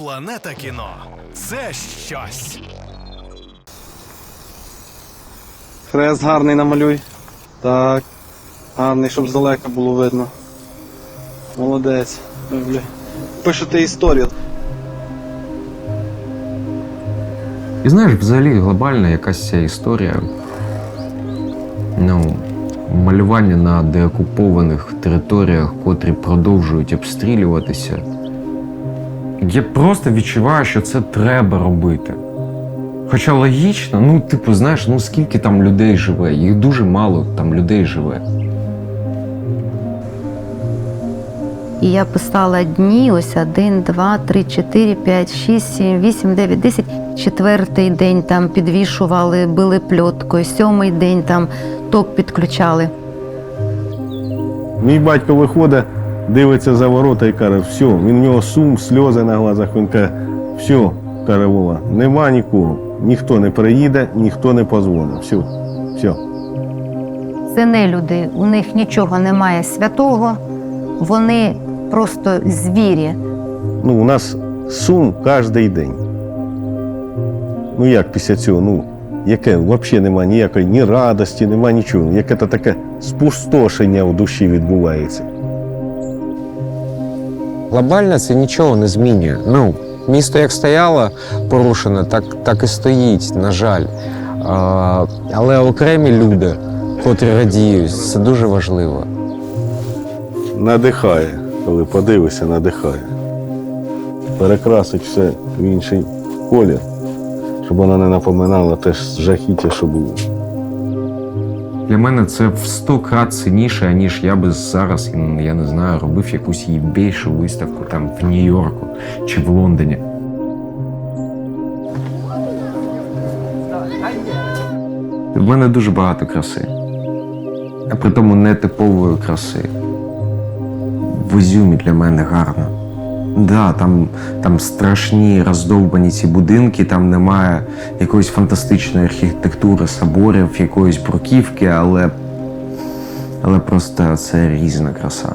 Планета кіно це щось. Хрест гарний намалюй. Так. Гарний, щоб здалека було видно. Молодець. Люблю. Пишете історію. І знаєш, взагалі глобальна якась ця історія. Ну, малювання на деокупованих територіях, котрі продовжують обстрілюватися. Я просто відчуваю, що це треба робити. Хоча логічно, ну, типу, знаєш, ну скільки там людей живе, їх дуже мало там людей живе. І я писала дні, ось один, два, три, чотири, п'ять, шість, сім, вісім, дев'ять, десять. Четвертий день там підвішували, били пльоткою, сьомий день там ток підключали. Мій батько виходить, дивиться за ворота і каже, все, він в нього сум, сльози на глазах. Він каже, все, каже Вова, нема нікого. Ніхто не приїде, ніхто не позвонить. Все, все. Це не люди, у них нічого немає святого, вони просто звірі. Ну, у нас сум кожен день. Ну як після цього? Ну, яке взагалі немає ніякої ні радості, немає нічого. Яке то таке спустошення в душі відбувається. Глобально це нічого не змінює. Ну, місто як стояло порушене, так, так і стоїть, на жаль. А, але окремі люди, котрі радіють, це дуже важливо. Надихає, коли подивишся, надихає. Перекрасить все в інший колір, щоб воно не напоминало те жахіття, що було. Для мене це в сто крат цінніше, ніж я би зараз, я не знаю, робив якусь їбейшу виставку там в Нью-Йорку чи в Лондоні. В мене дуже багато краси. А при тому не типової краси. В Ізюмі для мене гарно. Да, там, там страшні роздовбані ці будинки, там немає якоїсь фантастичної архітектури, соборів, якоїсь бруківки, але, але просто це різна краса.